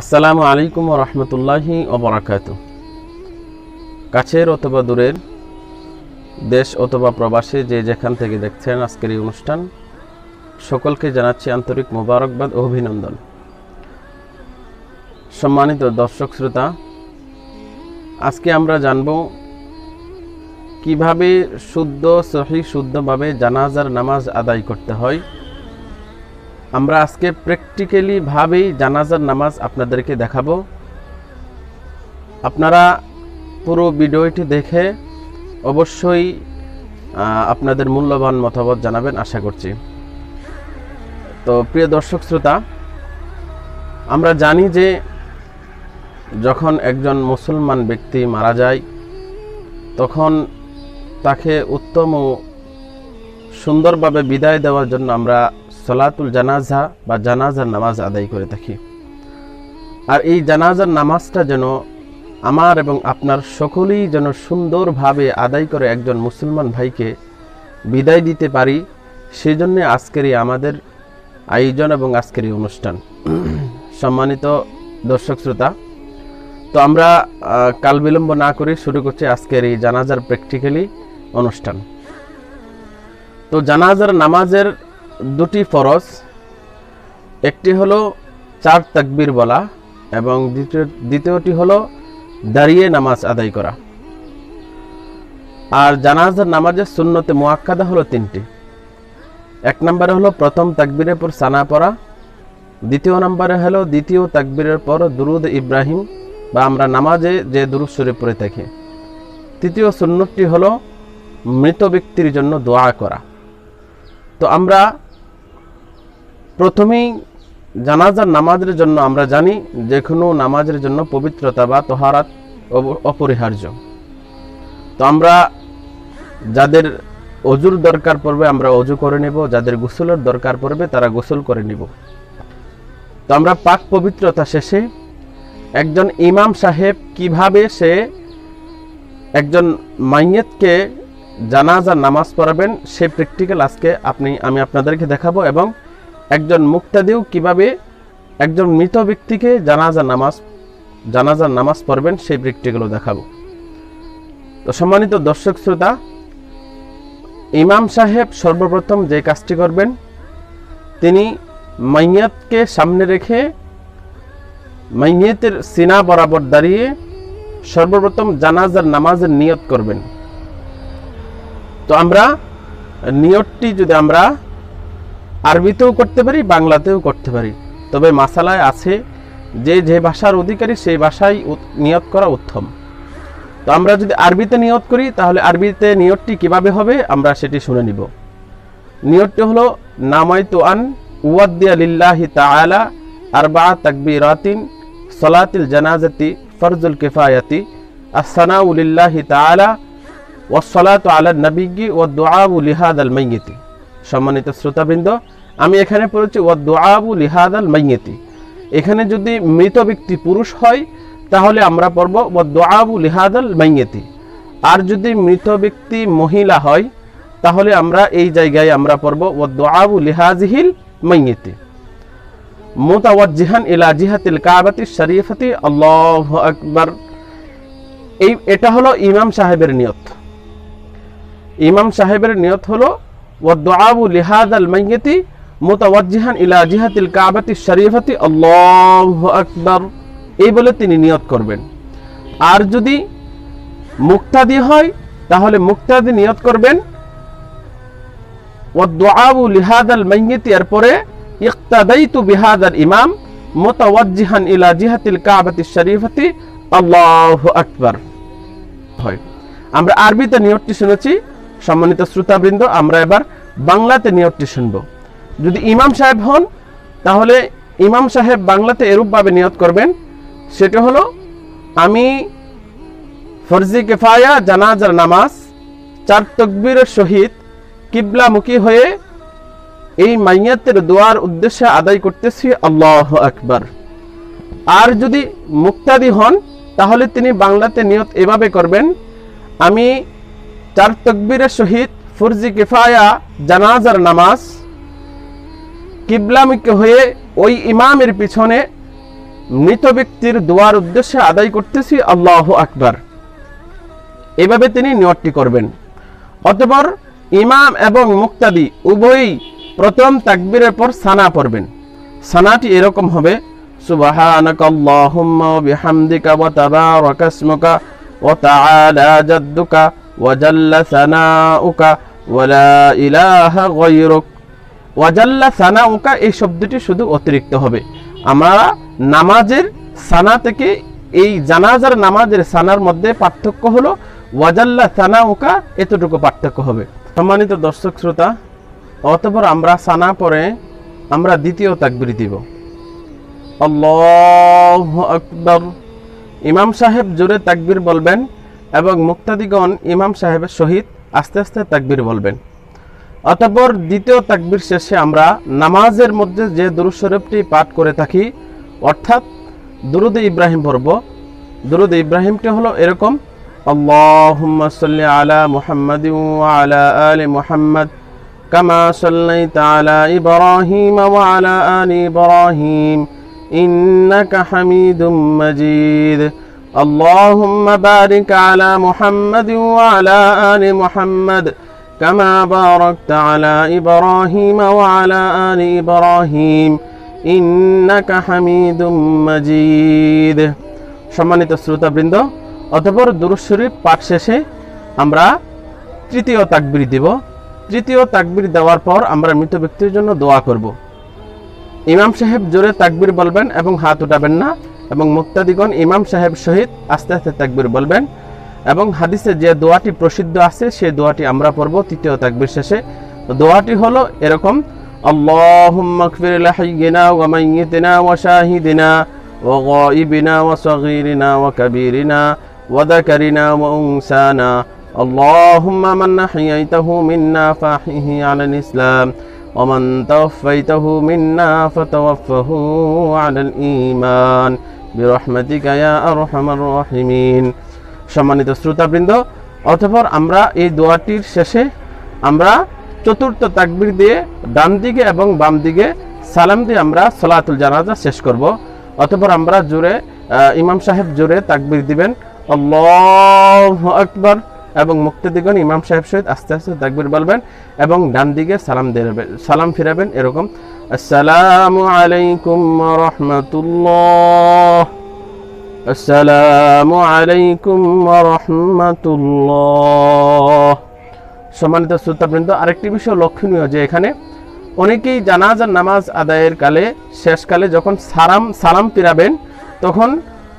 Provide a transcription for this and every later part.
আসসালামু আলাইকুম রহমতুল্লাহি ওবরাকাত কাছের অথবা দূরের দেশ অথবা প্রবাসে যে যেখান থেকে দেখছেন আজকের এই অনুষ্ঠান, সকলকে জানাচ্ছি আন্তরিক মোবারকবাদ ও অভিনন্দন। সম্মানিত দর্শক শ্রোতা, আজকে আমরা জানব কীভাবে শুদ্ধ, সহি, শুদ্ধভাবে জানাজার নামাজ আদায় করতে হয় আমরা আজকে প্র্যাকটিক্যালি ভাবেই জানাজার নামাজ আপনাদেরকে দেখাবো। আপনারা পুরো ভিডিওটি দেখে অবশ্যই আপনাদের মূল্যবান মতামত জানাবেন আশা করছি। তো প্রিয় দর্শক শ্রোতা, আমরা জানি যে যখন একজন মুসলমান ব্যক্তি মারা যায়, তখন তাকে উত্তম ও সুন্দরভাবে বিদায় দেওয়ার জন্য আমরা সলাতুল জানাজা বা জানাজার নামাজ আদায় করে থাকি। আর এই জানাজার নামাজটা যেন আমার এবং আপনার সকলেই যেন সুন্দরভাবে আদায় করে একজন মুসলমান ভাইকে বিদায় দিতে পারি সেই জন্য আজকের এই আমাদের আয়োজন এবং আজকের এই অনুষ্ঠান। সম্মানিত দর্শক শ্রোতা, তো আমরা কাল বিলম্ব না করে শুরু করছি আজকের এই জানাজার প্র্যাকটিক্যালি অনুষ্ঠান। তো জানাজার নামাজের দুটি ফরজ, একটি হলো চার তাকবীর বলা এবং দ্বিতীয় দ্বিতীয়টি হলো দাঁড়িয়ে নামাজ আদায় করা। আর জানাজার নামাজের সুন্নতে মোয়াক্কাদা হলো তিনটি। এক নম্বরে হলো প্রথম তাকবীরের পর সানা পড়া, দ্বিতীয় নম্বরে হলো দ্বিতীয় তাকবীরের পর দুরুদ ইব্রাহিম বা আমরা নামাজে যে দুরুদ পড়ে থাকি। তৃতীয় সুন্নতটি হলো মৃত ব্যক্তির জন্য দোয়া করা। তো আমরা প্রথমেই জানাজার নামাজের জন্য আমরা জানি যে কোনো নামাজের জন্য পবিত্রতা বা তোহারাত অপরিহার্য। তো আমরা যাদের অজুর দরকার পড়বে আমরা অজু করে নেব, যাদের গোসলের দরকার পড়বে তারা গোসল করে নিব। তো আমরা পাক পবিত্রতা শেষে একজন ইমাম সাহেব কীভাবে সে একজন মাইয়েতকে জানাজার নামাজ পড়াবেন সে প্র্যাকটিক্যাল আজকে আপনি আমি আপনাদেরকে দেখাবো এবং একজন মুক্তাদিও কীভাবে একজন মৃত ব্যক্তিকে জানাজার নামাজ জানাজার নামাজ পড়বেন সেই ব্যক্তিগুলো দেখাবো। তো সম্মানিত দর্শক শ্রোতা, ইমাম সাহেব সর্বপ্রথম যে কাজটি করবেন, তিনি মাইয়াতকে সামনে রেখে মাইয়াতের সিনা বরাবর দাঁড়িয়ে সর্বপ্রথম জানাজার নামাজের নিয়ত করবেন। তো আমরা নিয়তটি যদি আমরা আরবিতেও করতে পারি, বাংলাতেও করতে পারি। তবে মাসালায় আছে যে যে ভাষার অধিকারী সেই উত- নিয়ত করা উত্তম। তো আমরা যদি আরবিতে নিয়ত করি, তাহলে আরবিতে নিয়তটি কীভাবে হবে, আমরা সেটি শুনে নিব। নিয়তটি হলো, নামাইতু আন উয়াদ্দিয়া লিল্লাহি তাআলা আরবা তাকবীরাতিন সলাতিল জানাজাতি ফরজুল কিফায়াতি আসসানাউ লিল্লাহি তাআলা ওয়াসসালাতু আলা নবিয়্যি ওয়া দুআউ লিহাদাল মাইয়িতি। সম্মানিত শ্রোতাবৃন্দ, আমি এখানে পড়েছি ওয়া দুআউ লিহাদাল মাইয়িতি। এখানে যদি মৃত ব্যক্তি পুরুষ হয়, তাহলে আমরা পড়ব ওয়া দুআউ লিহাদাল মাইয়িতি। আর যদি মৃত ব্যক্তি মহিলা হয়, তাহলে আমরা এই জায়গায় আমরা পড়ব ওয়া দুআউ লিহাজিহিল মাইয়িতি। মুতাওয়াজ্জিহান ইলা জিহাতিল কাবাতি শরীফাতি, আল্লাহু আকবার। এই, এটা হলো ইমাম সাহেবের নিয়ত। ইমাম সাহেবের নিয়ত হলো ওয়াদুআবু লিহাদাল মাইয়িতি মুতাওয়াজ্জিহান ইলা জিহাতিল কাবাতি শরীফাতি। আল্লাহু আকবার। এই বলে তিনি নিয়ত করবেন। আর যদি মুক্তাদি হয়, তাহলে মুক্তাদি নিয়ত করবেন। ওয়াদুআবু লিহাদাল মাইয়িতি এর পরে ইক্তাদাইতু বিহাদাল ইমাম মুতাওয়াজ্জিহান ইলা জিহাতিল কাবাতি শরীফাতি। আল্লাহু আকবার। হয়। আমরা আরবিতে নিয়তটি শুনেছি সম্মানিত শ্রোতাবৃন্দ, আমরা এবার বাংলাতে নিয়তটি শুনব। যদি ইমাম সাহেব হন, তাহলে ইমাম সাহেব বাংলাতে এরূপভাবে নিয়ত করবেন, সেটা হলো, আমি ফরজি কেফায়া, জানাজার নামাজ, চার তকবীরের সহিত কিবলামুখী হয়ে এই মাইয়াতের দোয়ার উদ্দেশ্যে আদায় করতেছি, আল্লাহ আকবার। আর যদি মুক্তাদি হন, তাহলে তিনি বাংলাতে নিয়ত এভাবে করবেন, আমি চার তকবীরের সহিত ফরজি কিফায়া, জানাজার নামাজ কিবলামিক হয়ে ওই ইমামের পিছনে মৃত ব্যক্তির দোয়ার উদ্দেশ্যে আদায় করতেছি আল্লাহ আকবার। এভাবে তিনি নিয়তটি করবেন। অতপর ইমাম এবং মুক্তাদি উভয়ই প্রথম তাকবীরের পর সানা পড়বেন। সানাটি এরকম হবে ওয়া তাবারাকা ইসমুকা ওয়া সানাউকা ওয়া লা ইলাহা গায়রুক ওয়াজাল্লা সানাউকা এই শব্দটি শুধু অতিরিক্ত হবে। আমরা নামাজের সানা থেকে এই জানাজার নামাজের সানার মধ্যে পার্থক্য হলো ওয়াজাল্লা সানাউকা এতটুকু পার্থক্য হবে। সম্মানিত দর্শক শ্রোতা, অতপর আমরা সানা পরে আমরা দ্বিতীয় তাকবির দিব। আল্লাহ আকবর। ইমাম সাহেব জোরে তাকবির বলবেন এবং মুক্তাদিগণ ইমাম সাহেবের সহিত আস্তে আস্তে তাকবির বলবেন। অতঃপর দ্বিতীয় তাকবির শেষে আমরা নামাজের মধ্যে যে দুরুদ শরীফটি পাঠ করে থাকি, অর্থাৎ দুরুদ ইব্রাহিম পর্ব দুরুদ ইব্রাহিমটি হলো এরকম, আল্লাহুম্মা আলা মুহাম্মাদ আলা اللهم بارك على محمد وعلى آل محمد كما باركت على إبراهيم وعلى آل إبراهيم إنك حميد مجيد সম্মানিত শ্রোতাবৃন্দ অতঃপর দুরুদ শরীফ পাঠ শেষে আমরা তৃতীয় তাকবির দিব তৃতীয় তাকবির দেওয়ার পর আমরা মৃত ব্যক্তির জন্য দোয়া করব ইমাম সাহেব জোরে তাকবির বলবেন এবং হাত উঠাবেন না এবং মুক্তাদিগণ ইমাম সাহেব সহিত আস্তে আস্তে তাকবির বলবেন এবং হাদিসে যে দোয়াটি প্রসিদ্ধ আছে সেই দোয়াটি আমরা পড়ব তৃতীয় তাকবির শেষে তো দোয়াটি হলো এরকম আল্লাহুম্মা ইগফির লাহাইয়িনা ওয়া মাইয়িতিনা ওয়া শাহিদিনা ওয়া গায়িবিনা ওয়া সগীরিনা ওয়া কাবীরিনা ওয়া যাকারিনা ওয়া উনসানা اللهم من أحييته منا فأحيه على الإسلام ومن توفيته منا فتوفه على الإيمان রহিমিন। সম্মানিত শ্রোতাবৃন্দ, অতপর আমরা এই দোয়াটির শেষে আমরা চতুর্থ তাকবির দিয়ে ডান দিকে এবং বাম দিকে সালাম দিয়ে আমরা সলাতুল জানাজা শেষ করব। অতপর আমরা জোরে ইমাম সাহেব জোরে তাকবির দিবেন। আল্লাহ আকবর। এবং মুক্তিদিগণ ইমাম সাহেব সহিত আস্তে আস্তে তাকবির বলবেন এবং ডান দিকে সালাম দিয়ে সালাম ফিরাবেন এরকম। আসসালামু আলাইকুম রহমতুল্লাহ আসসালামু আলাইকুম রহমতুল্লাহ সম্মানিত শ্রোতাবৃন্দ, আরেকটি বিষয় লক্ষণীয় যে এখানে অনেকেই জানাজার নামাজ আদায়ের কালে, শেষকালে যখন সালাম সালাম ফিরাবেন, তখন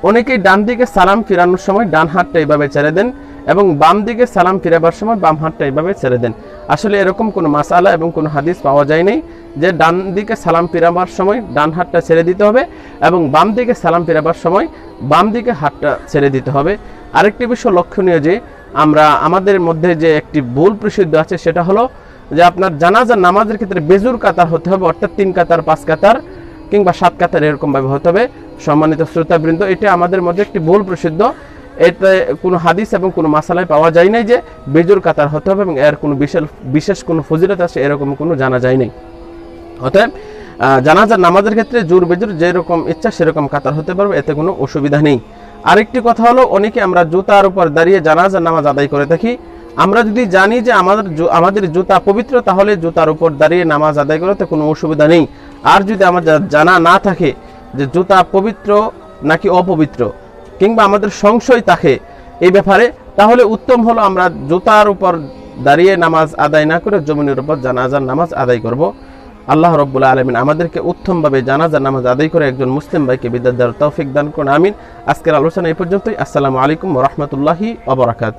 অনেকেই ডান দিকে সালাম ফিরানোর সময় ডান হাতটা এইভাবে ছেড়ে দেন। এবং বাম দিকে সালাম ফিরাবার সময় বাম হাতটা এইভাবে ছেড়ে দেন। আসলে এরকম কোনো মাসালা এবং কোনো হাদিস পাওয়া যায় নাই যে ডান দিকে সালাম ফিরাবার সময় ডান হাতটা ছেড়ে দিতে হবে এবং বাম দিকে সালাম ফিরাবার সময় বাম দিকে হাতটা ছেড়ে দিতে হবে। আরেকটি বিষয় লক্ষণীয় যে আমরা আমাদের মধ্যে যে একটি ভুল প্রসিদ্ধ আছে সেটা হলো যে আপনার জানাজার নামাজের ক্ষেত্রে বেজুর কাতার হতে হবে, অর্থাৎ তিন কাতার, পাঁচ কাতার কিংবা সাত কাতার এরকমভাবে হতে হবে। সম্মানিত শ্রোতাবৃন্দ, এটা আমাদের মধ্যে একটি ভুল প্রসিদ্ধ। এতে কোনো হাদিস এবং কোনো মাসালায় পাওয়া যায় নাই যে বেজুর কাতার হতে হবে এবং এর কোনো বিশেষ বিশেষ কোনো ফজিলত আছে, এরকম কোনো জানা যায় নাই। অতএব জানাজার নামাজের ক্ষেত্রে জোর বেজুর যেরকম ইচ্ছা সেরকম কাতার হতে পারবে, এতে কোনো অসুবিধা নেই। আরেকটি কথা হলো, অনেকে আমরা জুতার উপর দাঁড়িয়ে জানাজার নামাজ আদায় করে থাকি। আমরা যদি জানি যে আমাদের আমাদের জুতা পবিত্র, তাহলে জুতার উপর দাঁড়িয়ে নামাজ আদায় করতে কোনো অসুবিধা নেই। আর যদি আমাদের জানা না থাকে যে জুতা পবিত্র নাকি অপবিত্র কিংবা আমাদের সংশয় থাকে এই ব্যাপারে, তাহলে উত্তম হলো আমরা জুতার উপর দাঁড়িয়ে নামাজ আদায় না করে জমিনের উপর জানাজার নামাজ আদায় করব। আল্লাহ রব্বুল্লা আলমিন আমাদেরকে উত্তমভাবে জানাজার নামাজ আদায় করে একজন মুসলিম ভাইকে বিদ্যার তৌফিক দান করুন, আমিন। আজকের আলোচনা এই পর্যন্তই। আসসালামু আলাইকুম রহমতুল্লাহি অবরাকাত